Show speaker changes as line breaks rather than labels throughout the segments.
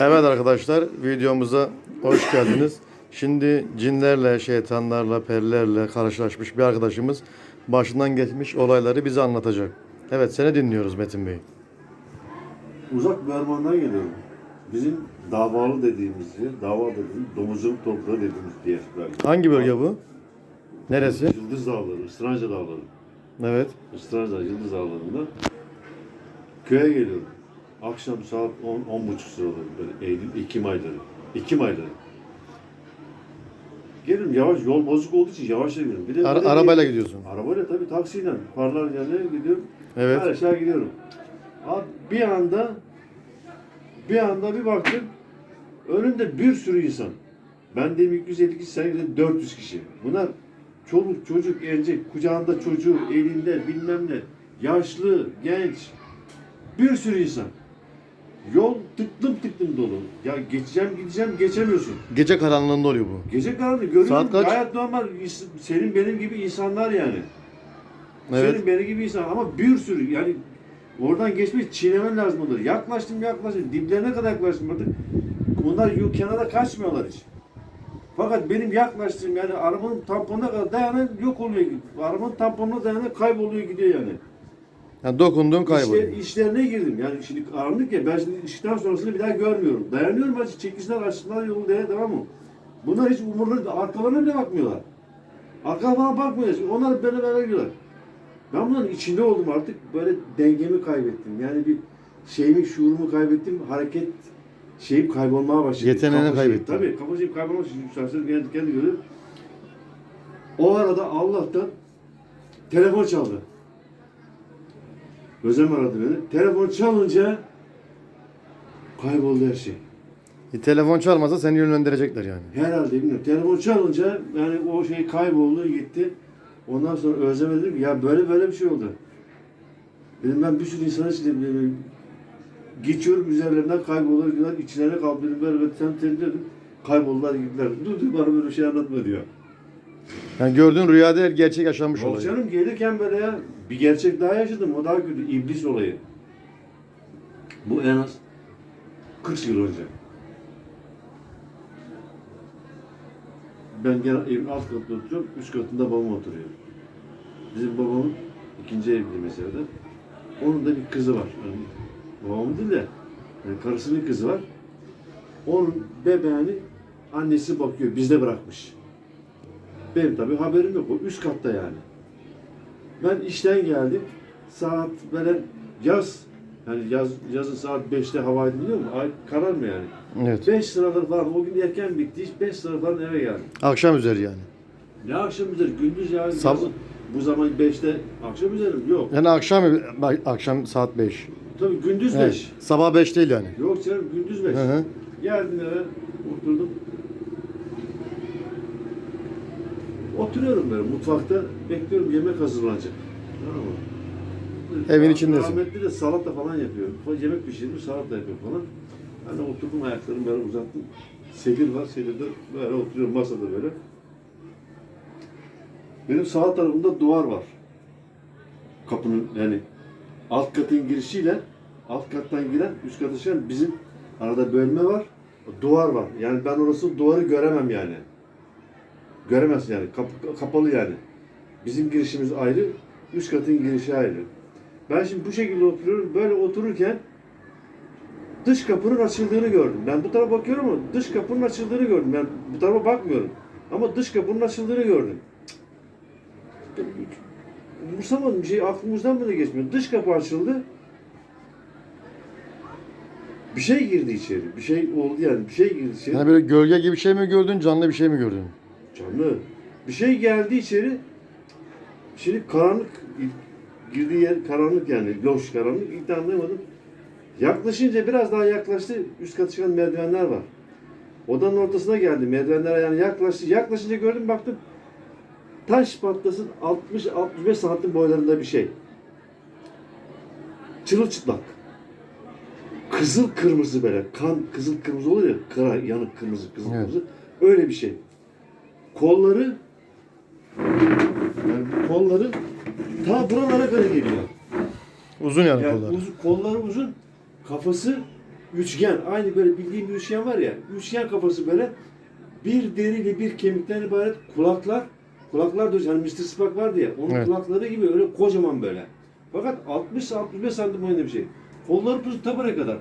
Evet arkadaşlar videomuza hoş geldiniz. Şimdi cinlerle, şeytanlarla, perilerle karşılaşmış bir arkadaşımız başından geçmiş olayları bize anlatacak. Evet seni dinliyoruz Metin Bey.
Uzak bir ormandan geliyorum. Bizim davalı dediğimiz yer, dava dediğimiz domuzculuk toprağı dediğimiz bir yer.
Hangi bölge bu? Neresi?
Yıldız Dağları, Istranca Dağları.
Evet.
Istranca, Yıldız Dağları'nda köye geliyorum. Akşam saat 10, 10 buçuk sıraları böyle Eylül, Ekim ayları. Ekim ayları. Gelirim yavaş, yol bozuk olduğu için yavaş geliyorum. Bir de,
Ara-
bir de-
arabayla gidiyorsun.
Arabayla tabii taksiyle. Farlar yanına gidiyorum.
Evet.
Her aşağı gidiyorum. Abi bir anda bir anda bir baktım önünde bir sürü insan. Ben de 250 kişi, sen de 400 kişi. Bunlar çoluk, çocuk, erkek, kucağında çocuğu, elinde bilmem ne, yaşlı, genç, bir sürü insan. Yol tıklım tıklım dolu. Ya geçeceğim gideceğim geçemiyorsun.
Gece karanlığında oluyor bu.
Gece karanlığı görüyorum.
Saat kaç?
Gayet normal. Senin benim gibi insanlar yani.
Evet.
Senin benim gibi insan ama bir sürü yani oradan geçmiş çiğnemen lazım olur. Yaklaştım yaklaştım. Diplerine kadar yaklaştım artık. Bunlar kenara kaçmıyorlar hiç. Fakat benim yaklaştığım yani arabanın tamponuna kadar dayanan yok oluyor. Arabanın tamponuna dayanan kayboluyor gidiyor yani.
Yani dokunduğun kayboluyor.
İşler, işlerine girdim. Yani şimdi karanlık ya ben şimdi ışıktan sonrasını bir daha görmüyorum. Dayanıyorum acı çekişler açtılar yolu diye tamam mı? Bunlar hiç umurlarında arkalarına bile bakmıyorlar. Arka falan bakmıyor. Şimdi Onlar böyle böyle gidiyorlar. Ben bunların içinde oldum artık. Böyle dengemi kaybettim. Yani bir şeyimi, şuurumu kaybettim. Hareket şeyim kaybolmaya başladı.
Yeteneğini kaybettin.
Tabii kafa şeyim kaybolmaya başladı. Yükselsin kendi, kendi görüyorum. O arada Allah'tan telefon çaldı. Özlem aradı beni. Telefon çalınca kayboldu her şey.
E, telefon çalmasa seni yönlendirecekler yani.
Herhalde bilmiyorum. Telefon çalınca yani o şey kayboldu gitti. Ondan sonra Özlem'e dedim ki ya böyle böyle bir şey oldu. Dedim ben bir sürü insan için dedim, geçiyorum üzerlerinden kaybolur gidiyorlar içlerine kaldı dedim böyle böyle sen dedim kayboldular gittiler. Dur dur bana böyle bir şey anlatma diyor.
Yani gördüğün rüya değil gerçek yaşanmış
Yok
olay.
canım gelirken böyle ya bir gerçek daha yaşadım o daha kötü iblis olayı. Bu en az 40 yıl önce. Ben gene evin alt katında oturuyorum, üst katında babam oturuyor. Bizim babamın ikinci evli mesela de. Onun da bir kızı var. Yani babamın değil de yani karısının kızı var. Onun bebeğini annesi bakıyor, bizde bırakmış. Benim tabii haberim yok. O üst katta yani. Ben işten geldim. Saat böyle yaz. Yani yaz, yazın saat 5'te hava biliyor musun? Ay karar mı yani?
Evet.
5 sıralar falan. O gün erken bitti. Hiç 5 sıra falan eve geldim.
Akşam üzeri yani.
Ne akşam üzeri? Gündüz ya.
Sab-
yazın. Bu zaman 5'te akşam üzeri mi? Yok.
Yani akşam akşam saat 5.
Tabii gündüz 5.
Evet. Sabah 5 değil yani.
Yok canım gündüz 5.
Hı hı.
Geldim eve, oturdum. Oturuyorum böyle mutfakta, bekliyorum yemek hazırlanacak. Tamam mı?
Evin içindesin.
Rahmetli de salata falan yapıyor. Yemek pişirmiş, salata yapıyor falan. Ben de oturdum ayaklarımı böyle uzattım. Sedir var, sedirde böyle oturuyorum masada böyle. Benim sağ tarafımda duvar var. Kapının yani alt katın girişiyle alt kattan giren üst kata çıkan bizim arada bölme var. Duvar var. Yani ben orası duvarı göremem yani. Göremezsin yani. Kap- kapalı yani. Bizim girişimiz ayrı, üst katın girişi ayrı. Ben şimdi bu şekilde oturuyorum. Böyle otururken dış kapının açıldığını gördüm. Ben bu tarafa bakıyorum ama dış kapının açıldığını gördüm. Ben bu tarafa bakmıyorum. Ama dış kapının açıldığını gördüm. Umursamadım bir şey aklımızdan bile geçmiyor. Dış kapı açıldı. Bir şey girdi içeri. Bir şey oldu yani. Bir şey girdi içeri.
Yani böyle gölge gibi bir şey mi gördün, canlı bir şey mi gördün?
Canlı. Bir şey geldi içeri. Şimdi karanlık girdiği yer karanlık yani. Loş karanlık. İlk anlayamadım. Yaklaşınca biraz daha yaklaştı. Üst kata çıkan merdivenler var. Odanın ortasına geldi. Merdivenlere yani yaklaştı. Yaklaşınca gördüm baktım. Taş patlasın 60-65 santim boylarında bir şey. Çırılçıplak. Kızıl kırmızı böyle. Kan kızıl kırmızı olur ya. Kara yanık kırmızı kızıl
Evet.
kırmızı. Öyle bir şey. Kolları yani bu kolları ta buralara kadar geliyor.
Uzun yani,
Yani
kolları.
uzun, kolları uzun, kafası Üçgen. Aynı böyle bildiğim bir üçgen var ya. Üçgen kafası böyle. Bir deriyle bir kemikten ibaret kulaklar. Kulaklar da hani Mr. Spock vardı ya. Onun
Evet.
kulakları gibi öyle kocaman böyle. Fakat 60-65 santim boyunda bir şey. Kolları puzu tabana kadar.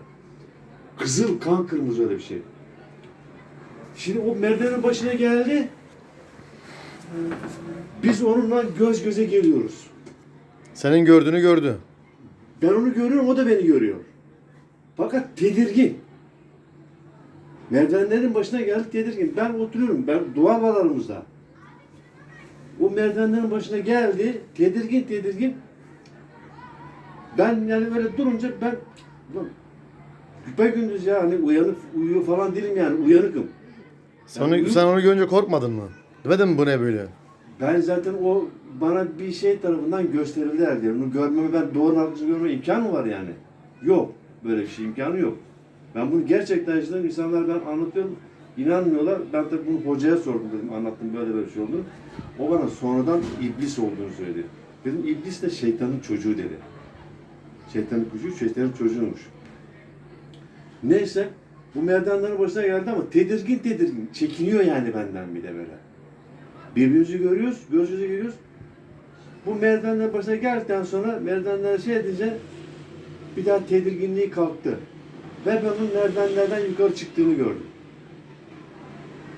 Kızıl kan kırmızı öyle bir şey. Şimdi o merdivenin başına geldi. Biz onunla göz göze geliyoruz.
Senin gördüğünü gördü.
Ben onu görüyorum, o da beni görüyor. Fakat tedirgin. Merdivenlerin başına geldik tedirgin. Ben oturuyorum, ben duvar var aramızda. O merdivenlerin başına geldi, tedirgin tedirgin. Ben yani böyle durunca ben güpe gündüz ya hani uyanık uyuyor falan değilim yani uyanıkım.
Sen,
Ben
onu,
uyum-
sen onu görünce korkmadın mı? Demedin mi bu ne böyle?
Ben zaten o bana bir şey tarafından gösterildi herhalde. Onu görmeme ben doğru arkasını görme imkanı mı var yani? Yok. Böyle bir şey imkanı yok. Ben bunu gerçekten yaşadım. İnsanlar ben anlatıyorum. inanmıyorlar. Ben de bunu hocaya sordum dedim. Anlattım böyle böyle bir şey oldu. O bana sonradan iblis olduğunu söyledi. Dedim iblis de şeytanın çocuğu dedi. Şeytanın çocuğu, şeytanın çocuğuymuş. Neyse bu merdivenlerin başına geldi ama tedirgin tedirgin. Çekiniyor yani benden bir de böyle. Birbirimizi görüyoruz, göz göze geliyoruz. Bu merdivenler başına geldikten sonra merdivenler şey edince bir daha tedirginliği kalktı. Ve ben onun merdivenlerden yukarı çıktığını gördüm.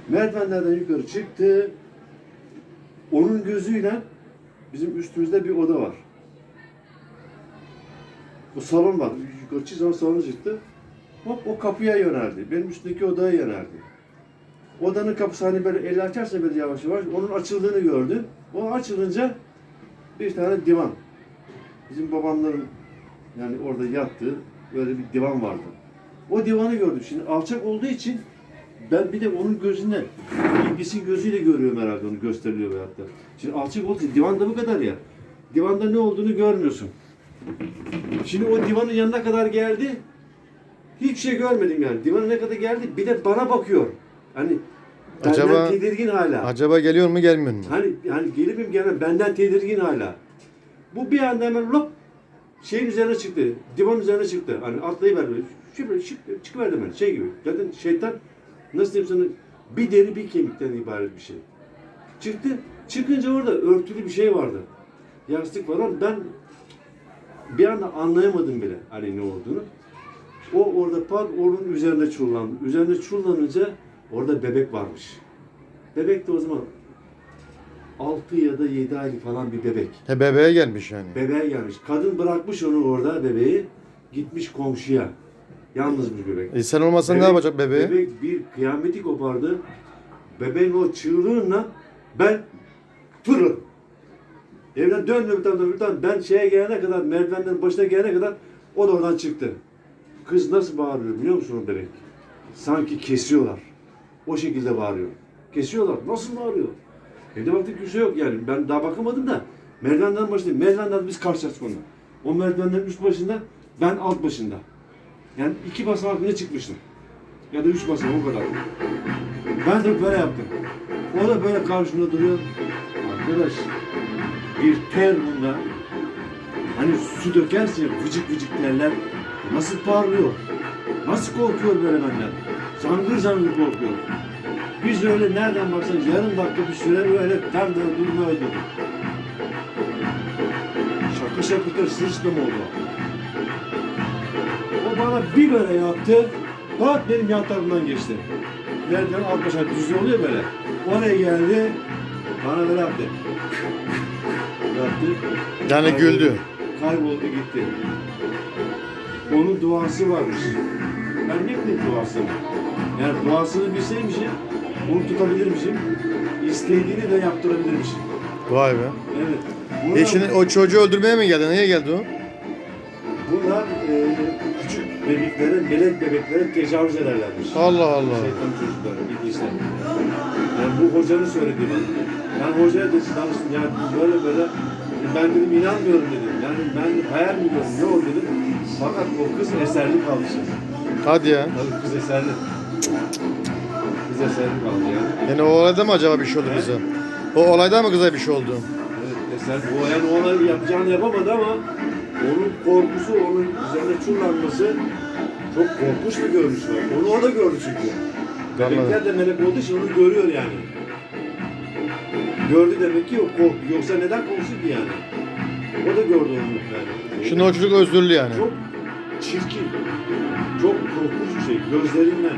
Merdivenlerden yukarı çıktı. Onun gözüyle bizim üstümüzde bir oda var. O salon var. Yukarı çıktığı zaman salona çıktı. Hop o kapıya yöneldi. Benim üstündeki odaya yöneldi. Odanın kapısı hani böyle el açarsa böyle yavaş yavaş onun açıldığını gördü. O açılınca bir tane divan. Bizim babamların yani orada yattığı böyle bir divan vardı. O divanı gördüm. Şimdi alçak olduğu için ben bir de onun gözüne, iblisin gözüyle görüyorum herhalde onu gösteriliyor da. Şimdi alçak olduğu için divan da bu kadar ya. Divanda ne olduğunu görmüyorsun. Şimdi o divanın yanına kadar geldi. Hiçbir şey görmedim yani. Divanın ne kadar geldi bir de bana bakıyor. Hani benden
Acaba-
tedirgin hala.
Acaba geliyor mu gelmiyor mu?
Hani yani gelip gene benden tedirgin hala. Bu bir anda hemen lop şeyin üzerine çıktı. Divan üzerine çıktı. Hani atlayıverdi. böyle. Şöyle çık, çıkıverdi hemen şey gibi. Zaten şeytan nasıl diyeyim sana bir deri bir kemikten ibaret bir şey. Çıktı. Çıkınca orada örtülü bir şey vardı. Yastık falan. Ben bir anda anlayamadım bile hani ne olduğunu. O orada pat onun üzerine çullandı. Üzerine çullanınca orada bebek varmış. Bebek de o zaman 6 ya da 7 aylık falan bir bebek.
He bebeğe gelmiş yani.
Bebeğe gelmiş. Kadın bırakmış onu orada bebeği. Gitmiş komşuya. Yalnızmış bebek.
E sen olmasan ne
Bebek-
yapacak bebeği?
Bebek bir kıyameti kopardı. Bebeğin o çığlığıyla ben fırladım. Evden döndüm bir tarafa bir tarafa. Ben şeye gelene kadar, merdivenlerin başına gelene kadar o da oradan çıktı. Kız nasıl bağırıyor biliyor musun o bebek? Sanki kesiyorlar. O şekilde bağırıyor. Kesiyorlar. Nasıl bağırıyor? Evde baktık kimse yok yani. Ben daha bakamadım da merdivenlerin başında. Merdivenlerden biz karşılaştık onunla. O merdivenlerin üst başında, ben alt başında. Yani iki basamak ne çıkmıştım. Ya da üç basamak o kadar. Ben de böyle yaptım. O da böyle karşımda duruyor. Arkadaş bir ter bunda. Hani su dökersin vıcık vıcık terler. Nasıl parlıyor? Nasıl korkuyor böyle benden? Zangır zangır korkuyor. Biz öyle nereden baksan yarım dakika bir süre öyle tam da durma öldü. Şakır şakır sıçtım oldu. O bana bir böyle yaptı. Pat benim yan tarafımdan geçti. Merdiven alt başa düz oluyor böyle. Oraya geldi. Bana böyle yaptı. Yaptı.
Yani
Kayboldu.
güldü.
Kayboldu gitti. Onun duası varmış. Ben ne bileyim duasını. Yani duasını bilseymişim, onu tutabilirmişim. İstediğini de yaptırabilirmişim.
Vay be.
Evet. Bunlar,
E şimdi o çocuğu öldürmeye mi geldi? Niye geldi o?
bunlar e, küçük bebeklere, melek bebeklere tecavüz ederlermiş.
Allah Allah.
Şeytan çocukları, iblisler. Yani bu hocanın söylediği bana. Ben hocaya da danıştım yani böyle böyle ben dedim inanmıyorum dedim. Yani ben hayal mi diyorum ne o dedim. Fakat o kız eserli kaldı şimdi.
Hadi ya.
Tabii kız eserli. Kız eserli kaldı yani.
Yani o olayda mı acaba bir şey oldu bize? O olayda mı kıza bir şey oldu?
Evet eser. O yani ona yapacağını yapamadı ama onun korkusu, onun üzerine çullanması Çok korkunç bir görünüş var. Onu o da gördü çünkü. Melekler de melek olduğu için onu görüyor yani. Gördü demek ki yok korktu. Yoksa neden korksun ki yani? O da gördü onu yani.
Şimdi o çocuk özürlü yani.
Çok çirkin. Çok korkunç bir şey. Gözlerinden.